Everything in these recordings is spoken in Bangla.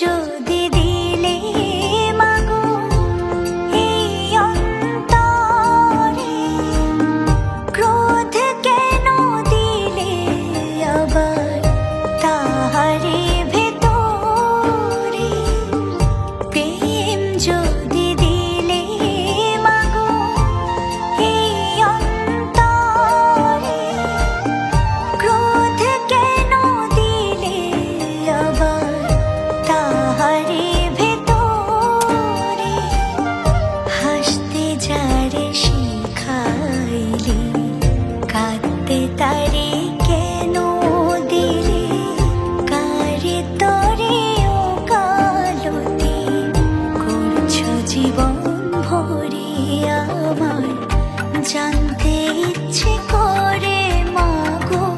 যদি তারে কেন দিলে কারে জীবন আমার জানতে ইচ্ছে করে মাগো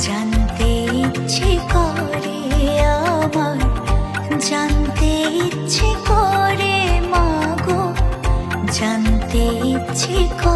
জানতে ইচ্ছে করে জানতে ইচ্ছে করে মাগো, জানতে ইচ্ছে করে